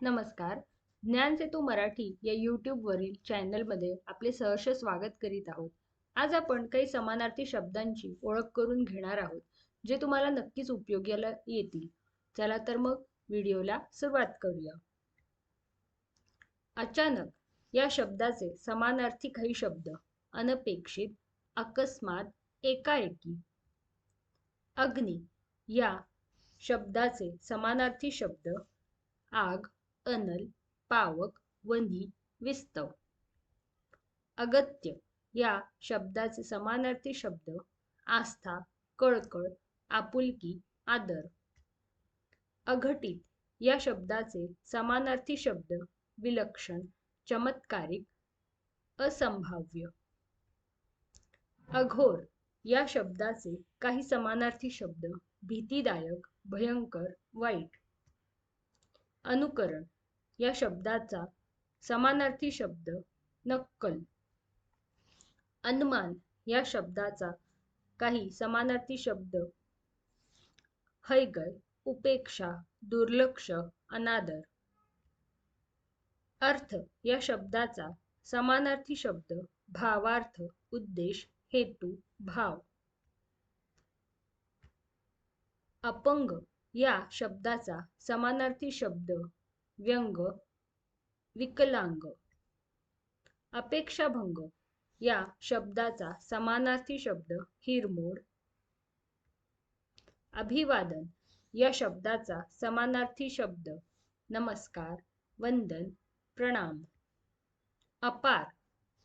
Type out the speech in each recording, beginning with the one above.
नमस्कार. ज्ञानसेतू मराठी या यूट्यूबवरील चॅनलमध्ये आपले सहर्ष स्वागत करीत आहोत. आज आपण काही समानार्थी शब्दांची ओळख करून घेणार आहोत जे तुम्हाला नक्कीच उपयोगाला येतील. चला तर मग व्हिडिओला सुरुवात करूया. अचानक या शब्दाचे समानार्थी काही शब्द अनपेक्षित अकस्मात एकाएकी. अग्नी या शब्दाचे समानार्थी शब्द आग अनल पावक वनी विस्तव. अगत्य या शब्दाचे समानार्थी शब्द आस्था कळकळ आपुलकी आदर. अघटित या शब्दाचे समानार्थी शब्द विलक्षण चमत्कारिक असंभाव्य. अघोर या शब्दाचे काही समानार्थी शब्द भीतीदायक भयंकर वाईट. अनुकरण या शब्दाचा समानार्थी शब्द नक्कल. अनुमान या शब्दाचा काही समानार्थी शब्द हैगय उपेक्षा दुर्लक्ष अनादर. अर्थ या शब्दाचा समानार्थी शब्द भावार्थ उद्देश हेतू भाव. अपंग या शब्दाचा समानार्थी शब्द व्यंग विकलांग अपेक्षाभंग या शब्दाचा समानार्थी शब्द हिरमोड अभिवादन या शब्दाचा समानार्थी शब्द नमस्कार वंदन प्रणाम अपार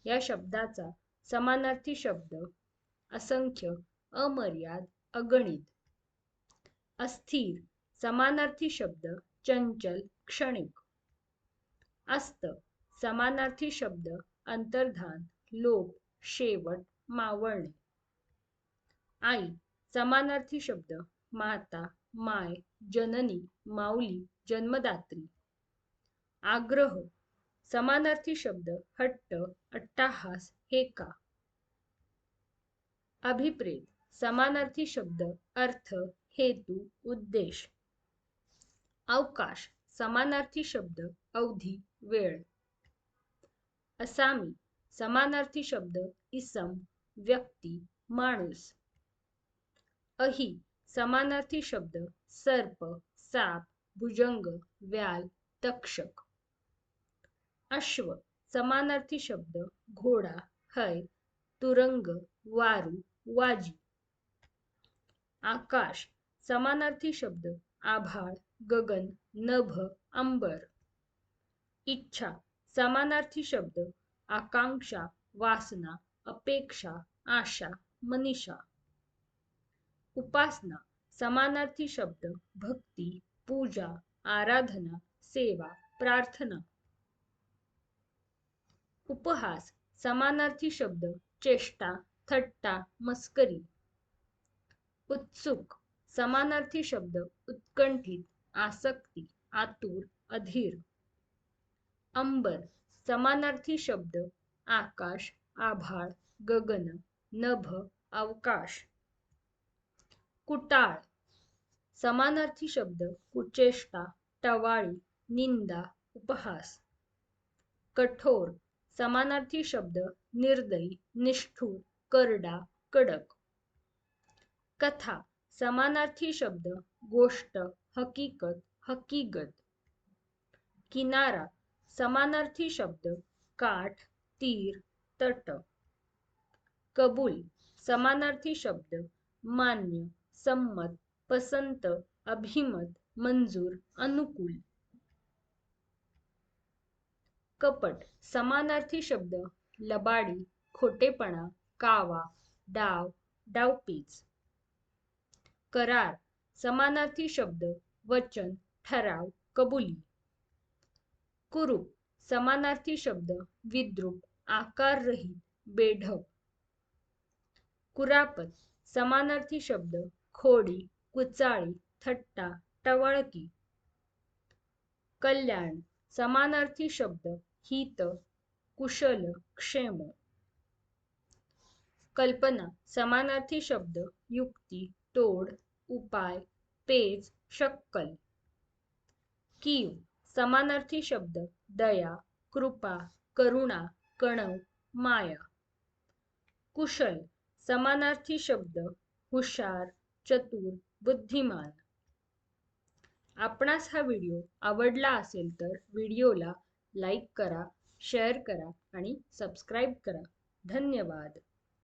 या शब्दाचा समानार्थी शब्द असंख्य अमर्याद अगणित अस्थिर समानार्थी शब्द चंचल क्षणिक. अस्त समानार्थी शब्द अंतर्धान लोप शेवट मावळणे. आई समानार्थी शब्द माता माय जननी माऊली जन्मदात्री. आग्रह समानार्थी शब्द हट्ट अट्टाहास हेका. अभिप्रेत समानार्थी शब्द अर्थ हेतू उद्देश. अवकाश समानार्थी शब्द अवधी वेळ. असामी समानार्थी शब्द इसम व्यक्ती माणूस. अही समानार्थी शब्द सर्प साप भुजंग व्याल तक्षक. अश्व समानार्थी शब्द घोडा हय तुरंग वारू वाजी. आकाश समानार्थी शब्द आभाळ गगन नभ अंबर. इच्छा समानार्थी शब्द आकांक्षा वासना अपेक्षा आशा मनीषा. उपासना समानार्थी शब्द भक्ती पूजा आराधना सेवा प्रार्थना. उपहास समानार्थी शब्द चेष्टा थट्टा मस्करी. उत्सुक समानार्थी शब्द उत्कंठित आसक्ती आतुर अधीर. अंबर समानार्थी शब्द आकाश आभाळ गगन नभ अवकाश. कुटाळ समानार्थी शब्द कुचेष्टा टवाळी निंदा उपहास. कठोर समानार्थी शब्द निर्दयी निष्ठूर करडा कडक. कथा समानार्थी शब्द गोष्ट हकीकत हकीगत. किनारा समानार्थी शब्द काठ तीर तट. कबूल समानार्थी शब्द मान्य संमत पसंत अभिमत मंजूर अनुकूल. कपट समानार्थी शब्द लबाडी खोटेपणा कावा डाव डावपीच. करार समानार्थी शब्द वचन ठराव कबुली. कुरूप समानार्थी शब्द विद्रूप आकाररहित बेढप कुरापत समानार्थी शब्द खोडी कुचाळी थट्टा टवळकी. कल्याण समानार्थी शब्द हित कुशल क्षेम. कल्पना समानार्थी शब्द युक्ती तोड उपाय पेज शक्कल. कीव समानार्थी शब्द दया कृपा करुणा कणव माया. कुशल समानार्थी शब्द हुशार चतुर बुद्धिमान. आपणास हा व्हिडिओ आवडला असेल तर व्हिडिओला लाईक करा शेअर करा आणि सबस्क्राईब करा. धन्यवाद.